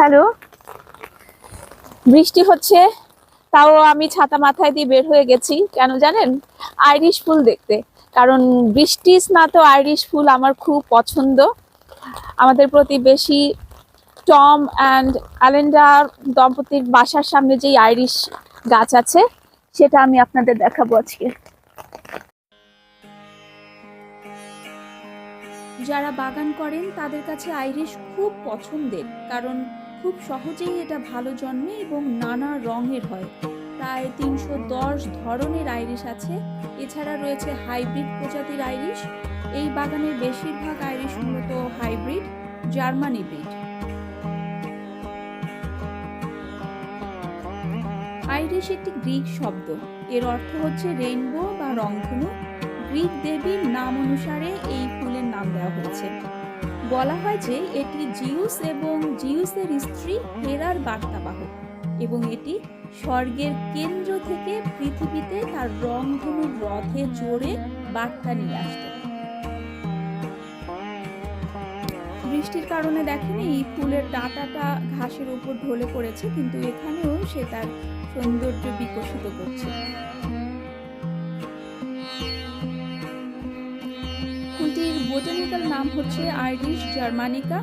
Hello. বৃষ্টি হচ্ছে, তাও আমি ছাতা মাথায় দিয়ে বের হয়ে গেছি। কেন জানেন? আইরিশ ফুল দেখতে। কারণ বৃষ্টি স্নাত আইরিশ ফুল আমার খুব পছন্দ। আমাদের প্রতিবেশী টম অ্যান্ড অ্যালেন্ডা দম্পতির বাসার সামনে যেই আইরিশ গাছ আছে, সেটা আমি আপনাদের দেখাবো আজকে। যারা বাগান করেন, তাদের কাছে আইরিশ খুব পছন্দের। কারণ খুব সহজেই এটা ভালো জন্মে এবং নানা রঙের হয়। প্রায় তিনশো দশ ধরনের আইরিশ আছে। এছাড়া রয়েছে হাইব্রিড প্রজাতির আইরিশ। এই বাগানের বেশিরভাগ আইরিশ মূলত হাইব্রিড, জার্মানি ব্রিড। আইরিশ একটি গ্রিক শব্দ। এর অর্থ হচ্ছে রেইনবো বা রংধনু। গ্রিক দেবীর নাম অনুসারে এই ফুলের নাম দেওয়া হয়েছে। বলা হয় যে এটি জিউস এবং জিউসের স্ত্রী হেরার বার্তাবাহক এবং এটি স্বর্গের কেন্দ্র থেকে পৃথিবীতে তার রংধনুর রথে জোরে বার্তা নিয়ে আসত। বৃষ্টির কারণে দেখেন, এই ফুলের ডাঁটাটা ঘাসের উপর ঢলে পড়েছে, কিন্তু এখানেও সে তার সৌন্দর্য বিকশিত করছে। বোটানিক্যাল নাম হচ্ছে আইরিশ জার্মানিকা।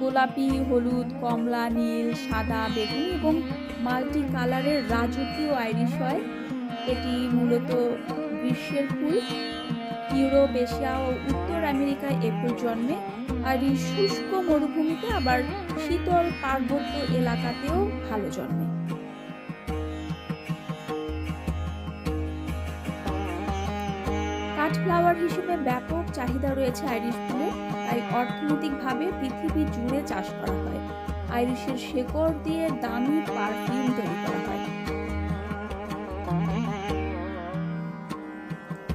গোলাপি, হলুদ, কমলা, নীল, সাদা, বেগুনি এবং মাল্টি কালারের রাজকীয় আইরিশ হয়। এটি মূলত গ্রীষ্মের ফুল। ইউরোপ, এশিয়া ও উত্তর আমেরিকায় এ ফুল জন্মে। আর এই শুষ্ক মরুভূমিতে আবার শীতল পার্বত্য এলাকাতেও ভালো জন্মে। কাঠফ্লাওয়ার হিসেবে ব্যাপক চাহিদা রয়েছে আইরিশ ফুলের। তাই অর্থনৈতিকভাবে পৃথিবী জুড়ে চাষ করা হয়। আইরিশের শেকড় দিয়ে দামি পারফিউম তৈরি করা হয়।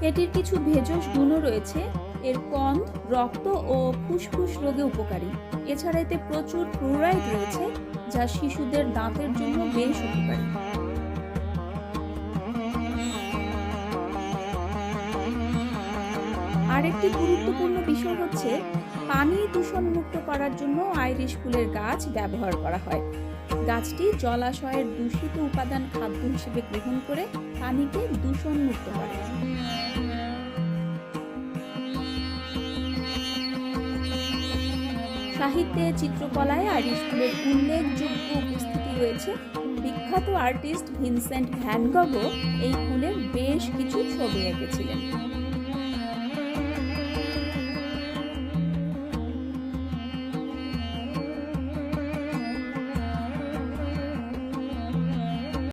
এটির কিছু ভেষজ গুণও রয়েছে। এর কন্দ রক্ত ও ফুসফুস রোগে উপকারী। এছাড়া এতে প্রচুর ফ্লোরাইড রয়েছে, যা শিশুদের দাঁতের জন্য বেশ উপকারী। আরেকটি গুরুত্বপূর্ণ বিষয় হচ্ছে, পানি দূষণ মুক্ত করার জন্য আইরিশ ফুলের গাছ ব্যবহার করা হয়। গাছটি জলাশয়ের দূষিত উপাদান খাদ্য হিসেবে গ্রহণ করে পানিকে দূষণ মুক্ত করে। সাহিত্যে, চিত্রকলায় আইরিশ ফুলের উল্লেখযোগ্য উপস্থিতি রয়েছে। বিখ্যাত আর্টিস্ট ভিনসেন্ট ভ্যানগগ এই ফুলের বেশ কিছু ছবি এঁকেছিলেন।